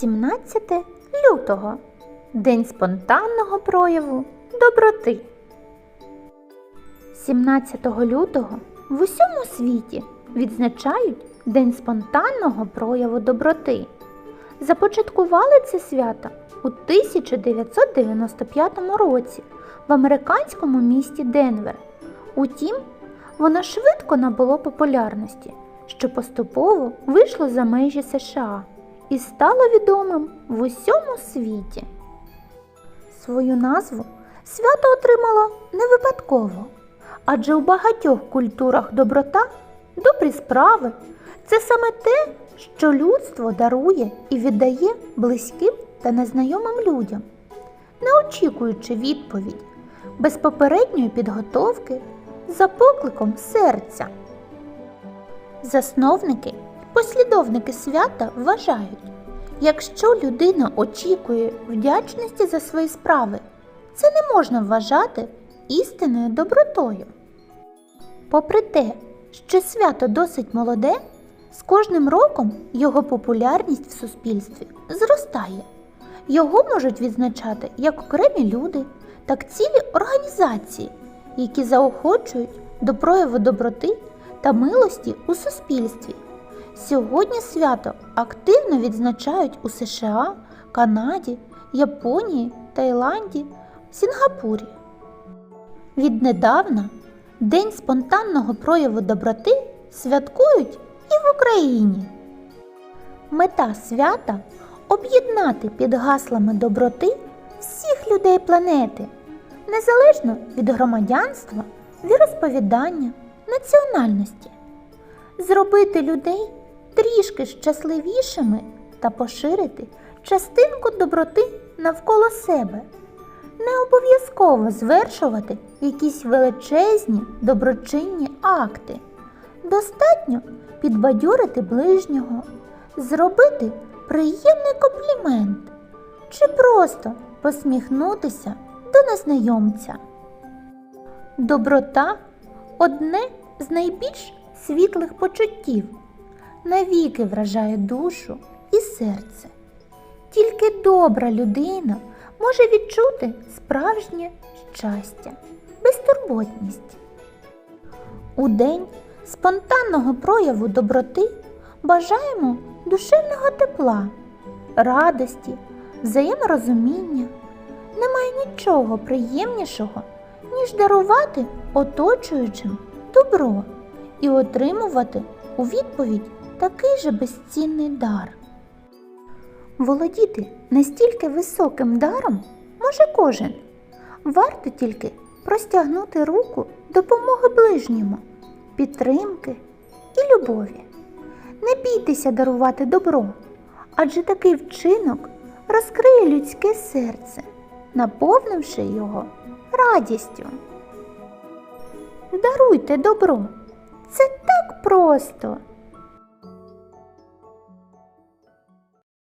17 лютого День спонтанного прояву доброти. 17 лютого в усьому світі відзначають День спонтанного прояву доброти. Започаткували це свято у 1995 році в американському місті Денвер. Утім, воно швидко набуло популярності, що поступово вийшло за межі США і стало відомим в усьому світі. Свою назву свято отримало не випадково, адже у багатьох культурах доброта, добрі справи це саме те, що людство дарує і віддає близьким та незнайомим людям, не очікуючи відповідь, без попередньої підготовки за покликом серця. Засновники, послідовники свята вважають, якщо людина очікує вдячності за свої справи, це не можна вважати істинною добротою. Попри те, що свято досить молоде, з кожним роком його популярність в суспільстві зростає. Його можуть відзначати як окремі люди, так цілі організації, які заохочують до прояву доброти та милості у суспільстві. Сьогодні свято активно відзначають у США, Канаді, Японії, Таїланді, Сінгапурі. Віднедавна День спонтанного прояву доброти святкують і в Україні. Мета свята об'єднати під гаслами доброти всіх людей планети, незалежно від громадянства, віросповідання, національності, зробити людей трішки щасливішими та поширити частинку доброти навколо себе. Не обов'язково звершувати якісь величезні доброчинні акти. Достатньо підбадьорити ближнього, зробити приємний комплімент чи просто посміхнутися до незнайомця. Доброта одне з найбільш світлих почуттів, навіки вражає душу і серце. Тільки добра людина може відчути справжнє щастя, безтурботність. У день спонтанного прояву доброти бажаємо душевного тепла, радості, взаєморозуміння. Немає нічого приємнішого, ніж дарувати оточуючим добро і отримувати у відповідь такий же безцінний дар. Володіти настільки високим даром може кожен. Варто тільки простягнути руку допомоги ближньому, підтримки і любові. Не бійтеся дарувати добро, адже такий вчинок розкриє людське серце, наповнивши його радістю. Даруйте добро. Це так просто.